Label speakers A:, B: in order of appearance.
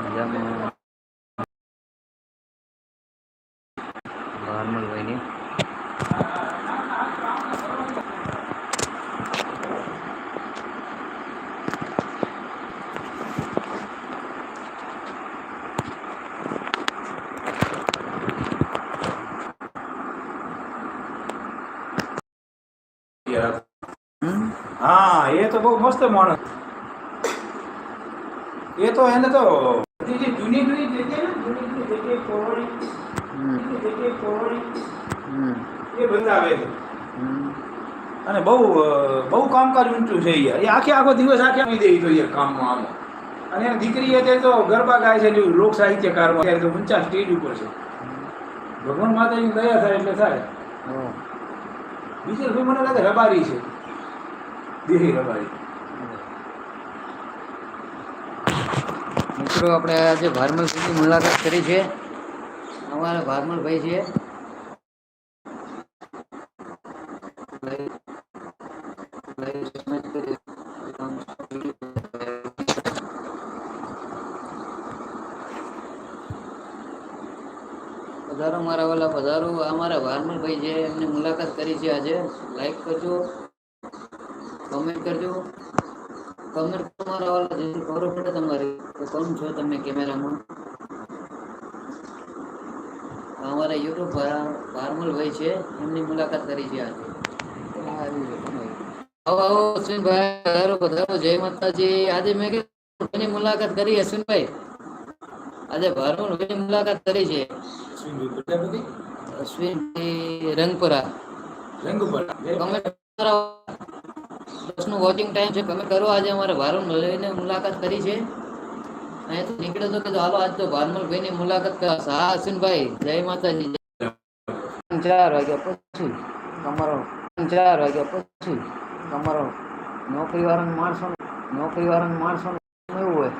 A: મજામાં ભારમલભાઈની?
B: હા એ તો બહુ મસ્ત માણસ એ તો એને તો બધી જે જૂની જૂની જગ્યા ને જૂની જૂની જગ્યાએ પૌરાણિક જગ્યાએ
A: પૌરાણિક
B: એ બતાવે છે.
A: હમ.
B: અને બહુ બહુ કામકાજ ઊંચું છે યાર. એ આખે આખો દિવસ આખે આવી દેવી જોઈએ કામમાં આમાં. અને એની દીકરી અત્યારે તો ગરબા ગાય છે લોક સાહિત્યકારમાં અત્યારે તો ઊંચા સ્ટેજ ઉપર છે. ભગવાન માતાની દયા થાય એટલે થાય. બીજે મને લાગે રબારી છે. દેહી રબારી.
A: મિત્રો, આપણે આજે ભારમલભાઈની મુલાકાત કરી છે. અમારા ભારમલભાઈ છે. પધારો મારા વાલા, પધારો. અમારા ભારમલભાઈ છે. એમની મુલાકાત કરી છે આજે. લાઈક કરજો. કમેન્ટ કરજો. કમેન્ટ તમારા વાળા જરૂર ખબર પડે તમારી. કોણ છો તમે કેમેરામાં? અમારા યુટ્યુબ ફાર્મલ ભાઈ છે એમની મુલાકાત કરી છે આજે. જય માતાજી. મેં કીધું મુલાકાત કરી અશ્વિનભાઈ? આજે ફાર્મલ મુલાકાત કરી છે.
B: અશ્વિનભાઈ
A: રંગપરા.
B: રંગપરા.
A: દસનું વોચિંગ ટાઈમ છે, તમે કરો આજે અમારે ભારમલ લઈને મુલાકાત કરી છે. અહીંયાથી નીકળ્યો તો કીધું હાલો, આજ તો ભારમલ ભાઈની મુલાકાત કરવા હા અશ્વિનભાઈ જય માતાજી. ચાર વાગ્યા પછી તમારો, ચાર વાગ્યા પછી તમારો નોકરી વાળાને માણસો નોકરી વાળાને માણસો એવું હોય.